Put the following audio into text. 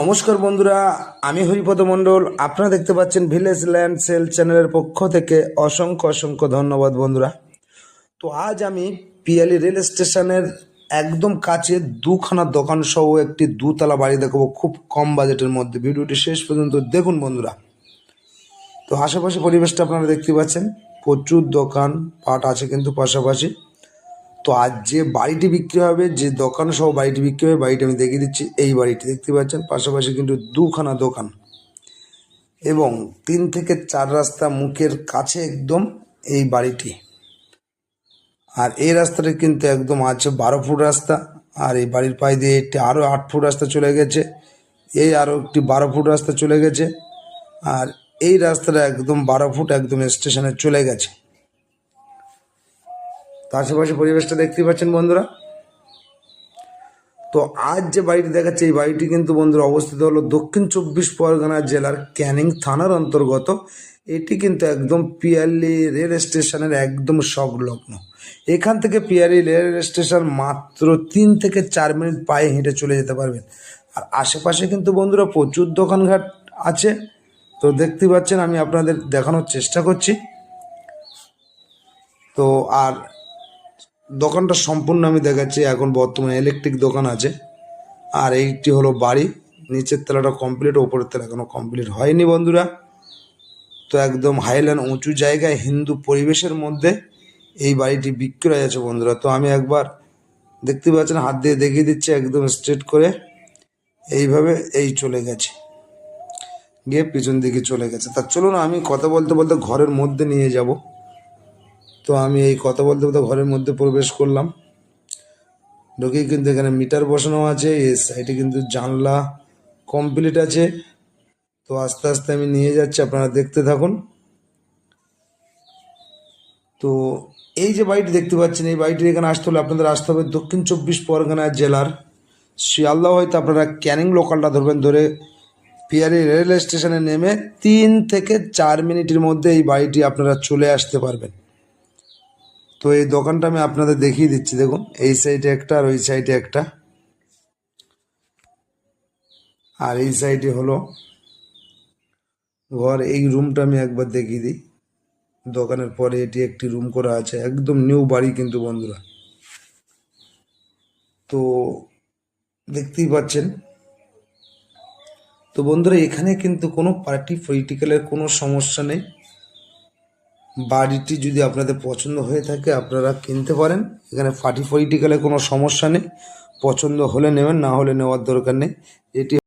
নমস্কার বন্ধুরা, আমি হরিপদ মণ্ডল। আপনারা দেখতে পাচ্ছেন ভিলেজ ল্যান্ড সেল চ্যানেলের পক্ষ থেকে অসংখ্য অসংখ্য ধন্যবাদ বন্ধুরা। তো আজ আমি পিয়ালি রেল স্টেশনের একদম কাছে দুখানা দোকান সহ একটি দুতলা বাড়ি দেখাবো খুব কম বাজেটের মধ্যে। ভিডিওটি শেষ পর্যন্ত দেখুন বন্ধুরা। তো আশেপাশে পরিবেশটা আপনারা দেখতে পাচ্ছেন, প্রচুর দোকান পাট আছে কিন্তু পাশাপাশি। তো আজ যে বাড়িটি বিক্রি হবে, যে দোকান সহ বাড়িটি বিক্রি হবে, বাড়িটি আমি দেখিয়ে দিচ্ছি। এই বাড়িটি দেখতে পাচ্ছেন, পাশাপাশি কিন্তু দুখানা দোকান। এবং তিন থেকে চার রাস্তা মুখের কাছে একদম এই বাড়িটি। আর এই রাস্তাটা কিন্তু একদম আছে বারো ফুট রাস্তা, আর এই বাড়ির পায়ে দিয়ে একটি আরও আট ফুট রাস্তা চলে গেছে। এই আরও একটি বারো ফুট রাস্তা চলে গেছে। আর এই রাস্তাটা একদম বারো ফুট একদম স্টেশনে চলে গেছে। আশেপাশে পরিবেশটা দেখতেই পাচ্ছেন বন্ধুরা। তো আজ যে বাড়িটি দেখাচ্ছে, এই বাড়িটি কিন্তু বন্ধুরা অবস্থিত হলো দক্ষিণ চব্বিশ পরগনা জেলার ক্যানিং থানার অন্তর্গত। এটি কিন্তু একদম পিয়ালি রেল স্টেশনের একদম সংলগ্ন এখান থেকে পিয়ালি রেল স্টেশন মাত্র তিন থেকে চার মিনিট পায়ে হেঁটে চলে যেতে পারবেন। আর আশেপাশে কিন্তু বন্ধুরা প্রচুর দোকানঘাট আছে। তো দেখতে পাচ্ছেন, আমি আপনাদের দেখানোর চেষ্টা করছি। তো আর দোকানটা সম্পূর্ণ আমি দেখাচ্ছি। এখন বর্তমানে ইলেকট্রিক দোকান আছে। আর এইটি হলো বাড়ি। নিচের তলাটা কমপ্লিট ওপরের তলা এখনও কমপ্লিট হয়নি বন্ধুরা। তো একদম হাইল্যান্ড উঁচু জায়গায় হিন্দু পরিবেশের মধ্যে এই বাড়িটি বিক্রয় আছে বন্ধুরা। তো আমি একবার দেখতে পাচ্ছেন, হাত দিয়ে দেখিয়ে দিচ্ছি, একদম স্ট্রেট করে। এইভাবে এই চলে গেছে। গিয়ে পিছন দিকে চলে গেছে। তা চলুন, আমি কথা বলতে বলতে ঘরের মধ্যে নিয়ে যাব। তো আমি এই কথা বলতে বলতে ঘরের মধ্যে প্রবেশ করলাম। ঢুকেই কিন্তু এখানে মিটার বসানো আছে এই সাইডে কিন্তু জানলা কমপ্লিট আছে। তো আস্তে আস্তে আমি নিয়ে যাচ্ছি, আপনারা দেখতে থাকুন। তো এই যে বাড়িটি দেখতে পাচ্ছেন, এই বাড়িটির এখানে আসতে হলে আপনাদের আসতে হবে দক্ষিণ চব্বিশ পরগনা জেলার শিয়ালদা হয়তো আপনারা ক্যানিং লোকালটা ধরবেন, ধরে পিয়ারি রেল স্টেশনে নেমে তিন থেকে চার মিনিটের মধ্যে এই বাড়িটি আপনারা চলে আসতে পারবেন। তো এই দোকানটা আমি আপনাদের দেখিয়ে দিচ্ছি, দেখুন। এই সাইডে একটা আর ওই সাইডে একটা। আর এই সাইডে হলো ঘর। এই রুমটা আমি একবার দেখিয়ে দিই। দোকানের পরে এটি একটি রুম করা আছে। একদম নিউ বাড়ি কিন্তু বন্ধুরা। তো দেখতেই পাচ্ছেন। তো বন্ধুরা, এখানে কিন্তু কোনো পার্টি পলিটিক্যালের কোনো সমস্যা নেই। বাড়িটি যদি আপনাদের পছন্দ হয়ে থাকে, আপনারা কিনতে পারেন। এখানে পার্টি গেলে কোনো সমস্যা নেই। পছন্দ হলে নেবেন, না হলে নেওয়ার দরকার নেই। এটি